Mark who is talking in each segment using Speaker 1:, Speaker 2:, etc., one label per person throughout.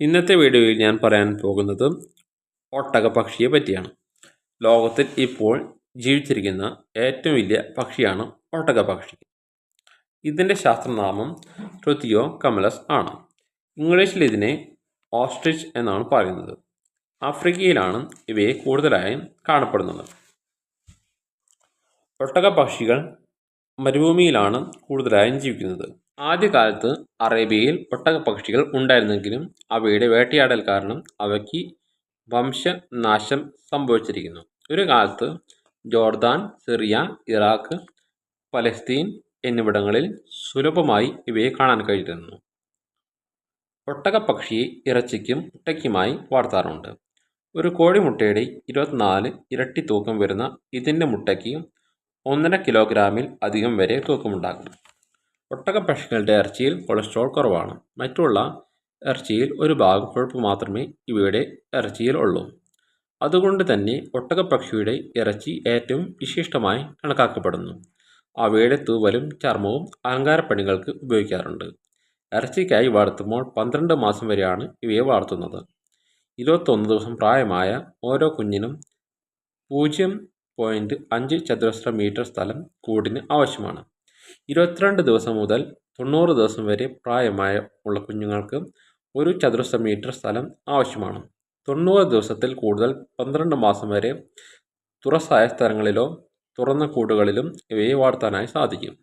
Speaker 1: ഇന്നത്തെ വീഡിയോയിൽ ഞാൻ പറയാൻ പോകുന്നത് ഒട്ടക പക്ഷിയെ പറ്റിയാണ്. ലോകത്തിൽ ഇപ്പോൾ ജീവിച്ചിരിക്കുന്ന ഏറ്റവും വലിയ പക്ഷിയാണ് ഒട്ടക പക്ഷി. ഇതിന്റെ ശാസ്ത്രനാമം ട്രുത്തിയോ കമലസ് ആണ്. ഇംഗ്ലീഷിൽ ഇതിനെ ഓസ്ട്രിച്ച് എന്നാണ് പറയുന്നത്. ആഫ്രിക്കയിലാണ് ഇവയെ കൂടുതലായും കാണപ്പെടുന്നത്. ഒട്ടക പക്ഷികൾ മരുഭൂമിയിലാണ് കൂടുതലായും ജീവിക്കുന്നത്. ആദ്യകാലത്ത് അറേബ്യയിൽ ഒട്ടകപ്പക്ഷികൾ ഉണ്ടായിരുന്നെങ്കിലും അവയുടെ വേട്ടയാടൽ കാരണം അവയ്ക്ക് വംശനാശം സംഭവിച്ചിരിക്കുന്നു. ഒരു കാലത്ത് ജോർദാൻ സിറിയ ഇറാഖ് പലസ്തീൻ എന്നിവിടങ്ങളിൽ സുലഭമായി ഇവയെ കാണാൻ കഴിഞ്ഞിരുന്നു. ഒട്ടകപ്പക്ഷിയെ ഇറച്ചിക്കും മുട്ടയ്ക്കുമായി വളർത്താറുണ്ട്. ഒരു കോഴിമുട്ടയുടെ ഇരുപത്തിനാല് ഇരട്ടി തൂക്കം വരുന്ന ഇതിന്റെ മുട്ടയ്ക്ക് ഒന്നര കിലോഗ്രാമിൽ അധികം വരെ തൂക്കമുണ്ടാകും. ഒട്ടകപ്പക്ഷികളുടെ ഇറച്ചിയിൽ കൊളസ്ട്രോൾ കുറവാണ്. മറ്റുള്ള ഇറച്ചിയിൽ ഒരു ഭാഗം കൊഴുപ്പ് മാത്രമേ ഇവയുടെ ഇറച്ചിയിൽ ഉള്ളൂ. അതുകൊണ്ട് തന്നെ ഒട്ടകപ്പക്ഷിയുടെ ഇറച്ചി ഏറ്റവും വിശിഷ്ടമായി കണക്കാക്കപ്പെടുന്നു. അവയുടെ തൂവലും ചർമ്മവും അലങ്കാരപ്പണികൾക്ക് ഉപയോഗിക്കാറുണ്ട്. ഇറച്ചിക്കായി വളർത്തുമ്പോൾ പന്ത്രണ്ട് മാസം വരെയാണ് ഇവയെ വളർത്തുന്നത്. ഇരുപത്തൊന്ന് ദിവസം പ്രായമായ ഓരോ കുഞ്ഞിനും പൂജ്യം പോയിന്റ് അഞ്ച് ചതുരശ്ര മീറ്റർ സ്ഥലം കൂടിന് ആവശ്യമാണ്. ഇരുപത്തിരണ്ട് ദിവസം മുതൽ തൊണ്ണൂറ് ദിവസം വരെ പ്രായമായ ഉള്ള കുഞ്ഞുങ്ങൾക്ക് ഒരു ചതുരശ്ര മീറ്റർ സ്ഥലം ആവശ്യമാണ്. തൊണ്ണൂറ് ദിവസത്തിൽ കൂടുതൽ പന്ത്രണ്ട് മാസം വരെ തുറസായ സ്ഥലങ്ങളിലോ തുറന്ന കൂടുകളിലും ഇവയെ വളർത്താനായി സാധിക്കും.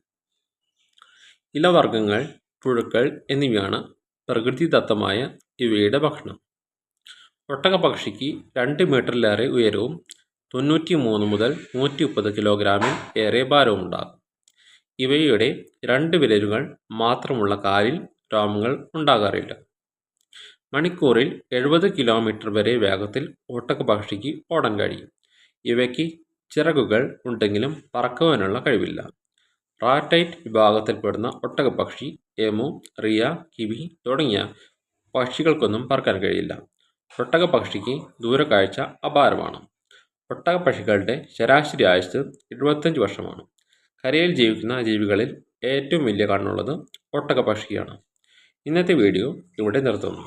Speaker 1: ഇലവർഗങ്ങൾ പുഴുക്കൾ എന്നിവയാണ് പ്രകൃതിദത്തമായ ഇവയുടെ ഭക്ഷണം. ഒട്ടക പക്ഷിക്ക് രണ്ട് മീറ്ററിലേറെ ഉയരവും തൊണ്ണൂറ്റി മൂന്ന് മുതൽ നൂറ്റി മുപ്പത് കിലോഗ്രാമിൽ ഏറെ ഭാരവുമുണ്ടാകും. ഇവയുടെ രണ്ട് വിരലുകൾ മാത്രമുള്ള കാലിൽ രോമങ്ങൾ ഉണ്ടാകാറില്ല. മണിക്കൂറിൽ എഴുപത് കിലോമീറ്റർ വരെ വേഗത്തിൽ ഒട്ടകപക്ഷിക്ക് ഓടാൻ കഴിയും. ഇവയ്ക്ക് ചിറകുകൾ ഉണ്ടെങ്കിലും പറക്കുവാനുള്ള കഴിവില്ല. റാറ്റൈറ്റ് വിഭാഗത്തിൽപ്പെടുന്ന ഒട്ടകപക്ഷി എമു റിയ കിവി തുടങ്ങിയ പക്ഷികൾക്കൊന്നും പറക്കാൻ കഴിയില്ല. ഒട്ടകപക്ഷിക്ക് ദൂരക്കാഴ്ച അപാരമാണ്. ഒട്ടകപ്പക്ഷികളുടെ ശരാശരി ആയുസ് എഴുപത്തഞ്ച് വർഷമാണ്. കരയിൽ ജീവിക്കുന്ന ജീവികളിൽ ഏറ്റവും വലിയ കണ്ണുള്ളത് ഒട്ടകപക്ഷിയാണ് ഇന്നത്തെ വീഡിയോ ഇവിടെ നിർത്തുന്നു.